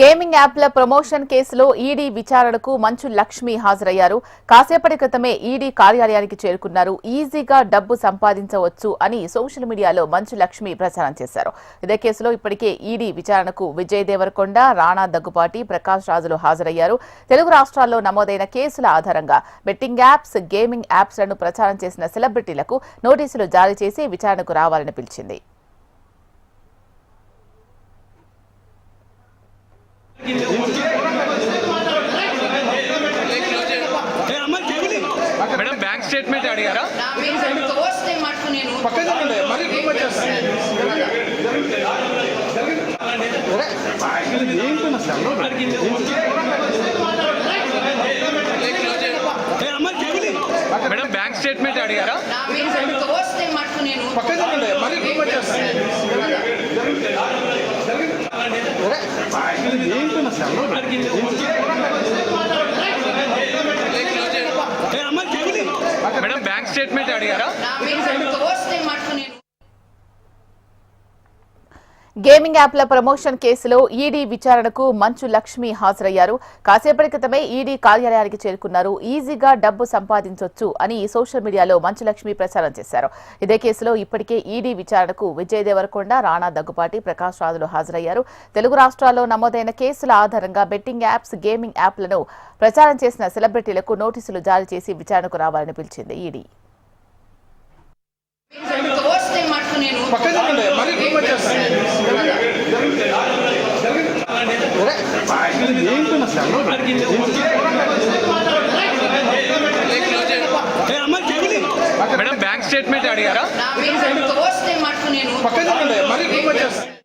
Gaming యాప్ల promotion కేసులో ED విచారణకు మంచు లక్ష్మి హాజరయ్యారు. కాసేపటి క్రితమే ఈడీ కార్యాలయానికి చేరుకున్నారు. ఈజీగా డబ్బు సంపాదించవచ్చు అని సోషల్ మీడియాలో మంచు లక్ష్మి ప్రచారం చేశారు. ఇదే కేసులో ఇప్పటికే ఈడీ విచారణకు విజయ్ దేవరకొండ రాణా దగ్గుపాటి ప్రకాష్ రాజులు హాజరయ్యారు. తెలుగు రాష్ట్రాల్లో నమోదైన కేసుల ఆధారంగా బెట్టింగ్ యాప్స్ గేమింగ్ యాప్స్లను ప్రచారం చేసిన సెలబ్రిటీలకు నోటీసులు జారీ చేసి విచారణకు రావాలని పిలిచింది. మేడం బ్యాంక్ స్టేట్మెంట్ అడిగారా నా మీద తోస్తే మటుకు నేను పక్కన చెప్పండి మరి ఇంకోటి చేస్తాను ఏంటన్నా సెలవు మేడం బ్యాంక్ స్టేట్మెంట్ అడిగారా నా మీద తోస్తే మటుకు నేను పక్కన చెప్పండి మరి మేడం బ్యాంక్ స్టేట్మెంట్ అడిగారా గేమింగ్ యాప్ల ప్రమోషన్ కేసులో ఈడీ విచారణకు మంచు లక్ష్మి హాజరయ్యారు. కాసేపటి క్రితమే ఈడీ కార్యాలయానికి చేరుకున్నారు. ఈజీగా డబ్బు సంపాదించొచ్చు అని సోషల్ మీడియాలో మంచు లక్ష్మి ప్రచారం చేశారు. ఇదే కేసులో ఇప్పటికే ఈడీ విచారణకు విజయ్ దేవరకొండ రాణా దగ్గుపాటి ప్రకాష్ రాజులు హాజరయ్యారు. తెలుగు రాష్ట్రాల్లో నమోదైన కేసుల ఆధారంగా బెట్టింగ్ యాప్స్ గేమింగ్ యాప్లను ప్రచారం చేసిన సెలబ్రిటీలకు నోటీసులు జారీ చేసి విచారణకు రావాలని పిలిచింది ఈడీ. పక్కన చెప్పండి మరి ఇంకోటి చేస్తాను ఏంటన్నా సెలవు మేడం బ్యాంక్ స్టేట్మెంట్ అడిగారా నా మీద తోస్తే మటుకు నేను పక్కన చెప్పండి మరి ఇంకోటి చేస్తాను